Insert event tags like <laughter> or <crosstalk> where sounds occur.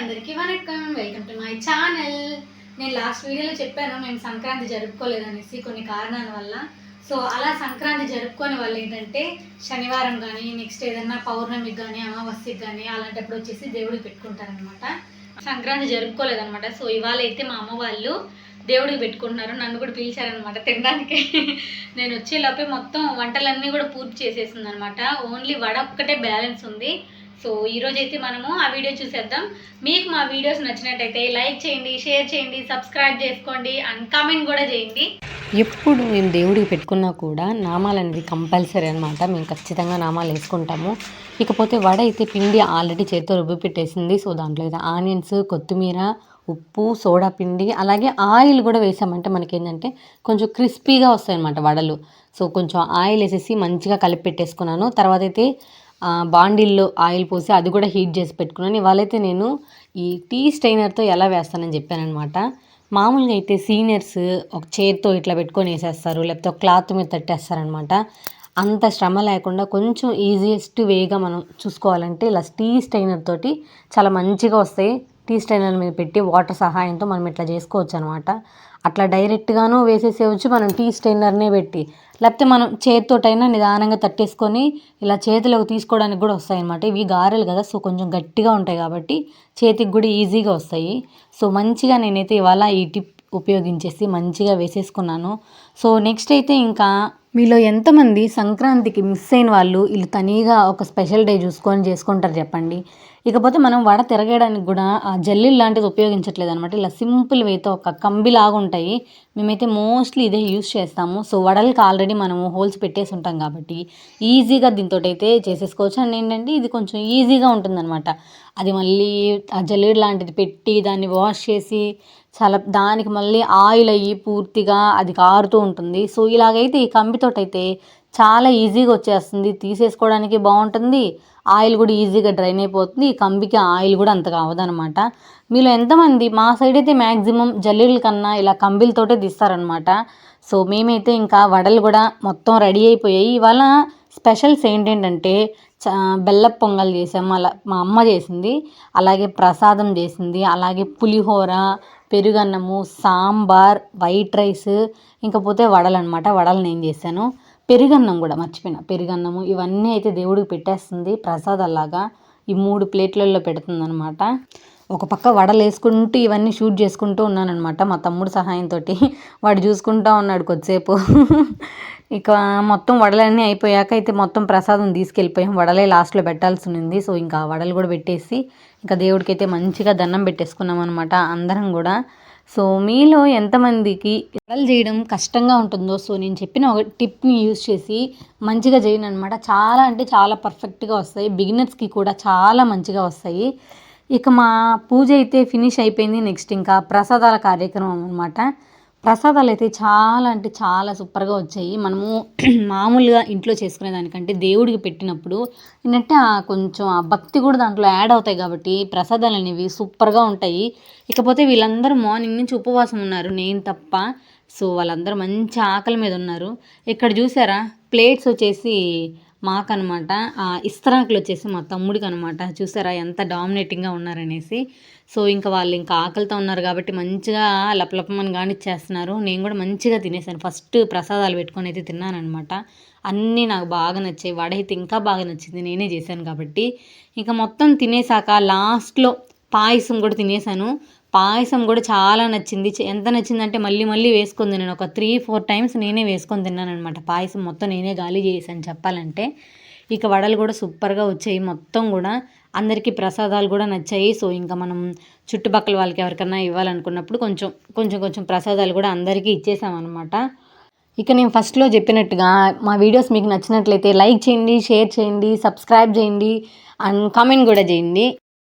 అందరికీ వనకం welcome to my channel. నేను లాస్ట్ వీడియోలో చెప్పాను మేము సంక్రాంతి జరుపుకోలేదనేసి కొన్ని కారణాల వల్ల. సో అలా సంక్రాంతి జరుపుకోని వాళ్ళు ఏంటంటే శనివారం కానీ నెక్స్ట్ ఏదన్నా పౌర్ణమికి కానీ అమావాస్యకి కానీ అలాంటప్పుడు వచ్చేసి దేవుడికి పెట్టుకుంటారనమాట. సంక్రాంతి జరుపుకోలేదనమాట. సో ఇవాళ అయితే మా అమ్మ వాళ్ళు దేవుడికి పెట్టుకుంటున్నారు. నన్ను కూడా పిలిచారనమాట తినడానికి. <laughs> నేను వచ్చేలోపే మొత్తం వంటలన్నీ కూడా పూర్తి చేసేసింది అనమాట ఓన్లీ వడ ఒక్కటే బ్యాలెన్స్ ఉంది. సో ఈరోజు అయితే మనము ఆ వీడియో చూసేద్దాం. మీకు మా వీడియోస్ నచ్చినట్టయితే లైక్ చేయండి షేర్ చేయండి సబ్స్క్రైబ్ చేసుకోండి అండ్ కామెంట్ కూడా చేయండి. ఎప్పుడు మేము దేవుడికి పెట్టుకున్నా కూడా నామాలు అనేది కంపల్సరీ అనమాట మేము ఖచ్చితంగా నామాలు వేసుకుంటాము. ఇకపోతే వడ అయితే పిండి ఆల్రెడీ చేతితో రుబ్బి పెట్టేసింది. సో దాంట్లో అయితే ఆనియన్స్ కొత్తిమీర ఉప్పు సోడా పిండి అలాగే ఆయిల్ కూడా వేసామంటే మనకి ఏంటంటే కొంచెం క్రిస్పీగా వస్తాయనమాట వడలు. సో కొంచెం ఆయిల్ వేసేసి మంచిగా కలిపి పెట్టేసుకున్నాను. తర్వాత అయితే బాండిల్లో ఆయిల్ పోసి అది కూడా హీట్ చేసి పెట్టుకున్నాను. ఇవాళైతే నేను ఈ టీ స్టైనర్తో ఎలా వేస్తానని చెప్పానమాట మామూలుగా అయితే సీనియర్స్ ఒక చేత్తో ఇట్లా పెట్టుకొని వేసేస్తారు లేకపోతే ఒక క్లాత్ మీద తట్టేస్తారనమాట అంత శ్రమ లేకుండా కొంచెం ఈజియెస్ట్ వేగా మనం చూసుకోవాలంటే ఇలా టీ స్టైనర్ తోటి చాలా మంచిగా వస్తాయి. టీ స్టైనర్ మీద పెట్టి వాటర్ సహాయంతో మనం ఇట్లా చేసుకోవచ్చు అనమాట అట్లా డైరెక్ట్గాను వేసేసేవచ్చు మనం టీ స్టైనర్నే పెట్టి. లేకపోతే మనం చేతితోటైనా నిదానంగా తట్టేసుకొని ఇలా చేతిలోకి తీసుకోవడానికి కూడా వస్తాయి అనమాట ఇవి గారెలు కదా సో కొంచెం గట్టిగా ఉంటాయి కాబట్టి చేతికి కూడా ఈజీగా వస్తాయి. సో మంచిగా నేనైతే ఇవాళ ఈ టిప్ ఉపయోగించేసి మంచిగా వేసేసుకున్నాను. సో నెక్స్ట్ అయితే ఇంకా మీలో ఎంతమంది సంక్రాంతికి మిస్ అయిన వాళ్ళు వీళ్ళు తనీగా ఒక స్పెషల్ డే చూసుకొని చేసుకుంటారు చెప్పండి. ఇకపోతే మనం వడ తిరగడానికి కూడా ఆ జల్లీలు లాంటిది ఉపయోగించట్లేదు అనమాట ఇలా సింపుల్ వేతో ఒక కంబిలాగా ఉంటాయి. మేమైతే మోస్ట్లీ ఇదే యూస్ చేస్తాము. సో వడలకి ఆల్రెడీ మనము హోల్స్ పెట్టేసి ఉంటాం కాబట్టి ఈజీగా దీంతో అయితే చేసేసుకోవచ్చు. అండ్ ఏంటంటే ఇది కొంచెం ఈజీగా ఉంటుందన్నమాట. అది మళ్ళీ ఆ జల్లీడు లాంటిది పెట్టి దాన్ని వాష్ చేసి చాలా దానికి మళ్ళీ ఆయిల్ అయ్యి పూర్తిగా అది కారుతూ ఉంటుంది. సో ఇలాగైతే ఈ కంబితోటైతే చాలా ఈజీగా వచ్చేస్తుంది. తీసేసుకోవడానికి బాగుంటుంది. ఆయిల్ కూడా ఈజీగా డ్రైన్ అయిపోతుంది. కంబికి ఆయిల్ కూడా అంతగా అవ్వదనమాట మీలో ఎంతమంది మా సైడ్ అయితే మ్యాక్సిమం జల్లీల కన్నా ఇలా కంబిలతోటే తీస్తారనమాట సో మేమైతే ఇంకా వడలు కూడా మొత్తం రెడీ అయిపోయాయి. ఇవాళ స్పెషల్స్ ఏంటంటే చ బెల్లపు పొంగల్ చేసాము అలా మా అమ్మ చేసింది. అలాగే ప్రసాదం చేసింది. అలాగే పులిహోర పెరుగన్నము సాంబార్ వైట్ రైస్ ఇంకపోతే వడలు అనమాట వడలు నేను చేశాను. పెరుగన్నం కూడా మర్చిపోయిన. పెరుగన్నము ఇవన్నీ అయితే దేవుడికి పెట్టేస్తుంది ప్రసాదాలాగా ఈ మూడు ప్లేట్లలో పెడుతుంది అనమాట ఒక పక్క వడలు వేసుకుంటూ ఇవన్నీ షూట్ చేసుకుంటూ ఉన్నానమాట మా తమ్ముడు సహాయంతో వాడు చూసుకుంటూ ఉన్నాడు కొద్దిసేపు. ఇక మొత్తం వడలన్నీ అయిపోయాక అయితే మొత్తం ప్రసాదం తీసుకెళ్ళిపోయాం. వడలే లాస్ట్లో పెట్టాల్సి ఉంది. సో ఇంకా వడలు కూడా పెట్టేసి ఇంకా దేవుడికైతే మంచిగా దండం పెట్టేసుకున్నాం అనమాట అందరం కూడా సో మీలో ఎంతమందికి వడలు చేయడం కష్టంగా ఉంటుందో సో నేను చెప్పిన ఒక టిప్ని యూజ్ చేసి మంచిగా చేయను అనమాట చాలా అంటే చాలా పర్ఫెక్ట్గా వస్తాయి. బిగినర్స్కి కూడా చాలా మంచిగా వస్తాయి. ఇక మా పూజ అయితే ఫినిష్ అయిపోయింది. నెక్స్ట్ ఇంకా ప్రసాదాల కార్యక్రమం అనమాట ప్రసాదాలు అయితే చాలా అంటే చాలా సూపర్గా వచ్చాయి. మనము <clears throat> మామూలుగా ఇంట్లో చేసుకునే దానికంటే దేవుడికి పెట్టినప్పుడు ఏంటంటే ఆ కొంచెం ఆ భక్తి కూడా దాంట్లో యాడ్ అవుతాయి కాబట్టి ప్రసాదాలు అనేవి సూపర్గా ఉంటాయి. ఇకపోతే వీళ్ళందరూ మార్నింగ్ నుంచి ఉపవాసం ఉన్నారు నేను తప్ప. సో వాళ్ళందరూ మంచి ఆకలి మీద ఉన్నారు. ఇక్కడ చూసారా? ప్లేట్స్ వచ్చేసి మాకనమాట ఇస్తరాకులు వచ్చేసి మా తమ్ముడికి అనమాట చూసారా ఎంత డామినేటింగ్గా ఉన్నారనేసి. సో ఇంకా వాళ్ళు ఇంకా ఆకలితో ఉన్నారు కాబట్టి మంచిగా లపలపమని కానిచ్చేస్తున్నారు నేను కూడా మంచిగా తినేసాను. ఫస్ట్ ప్రసాదాలు పెట్టుకొని అయితే తిన్నానమాట అన్నీ నాకు బాగా నచ్చాయి. వడైతే ఇంకా బాగా నచ్చింది. నేనే చేశాను కాబట్టి. ఇంకా మొత్తం తినేసాక లాస్ట్లో పాయసం కూడా తినేసాను. పాయసం కూడా చాలా నచ్చింది. ఎంత నచ్చిందంటే మళ్ళీ మళ్ళీ వేసుకొని తిన్నాను. ఒక త్రీ ఫోర్ టైమ్స్ నేనే వేసుకొని తిన్నాను అనమాట పాయసం మొత్తం నేనే గాలి చేసాను చెప్పాలంటే. ఇక వడలు కూడా సూపర్గా వచ్చాయి. మొత్తం కూడా అందరికీ ప్రసాదాలు కూడా నచ్చాయి. సో ఇంకా మనం చుట్టుపక్కల వాళ్ళకి ఎవరికన్నా ఇవ్వాలనుకున్నప్పుడు కొంచెం కొంచెం కొంచెం ప్రసాదాలు కూడా అందరికీ ఇచ్చేసామన్నమాట. ఇక నేను ఫస్ట్లో చెప్పినట్టుగా మా వీడియోస్ మీకు నచ్చినట్లయితే లైక్ చేయండి షేర్ చేయండి సబ్స్క్రైబ్ చేయండి అండ్ కామెంట్ కూడా చేయండి.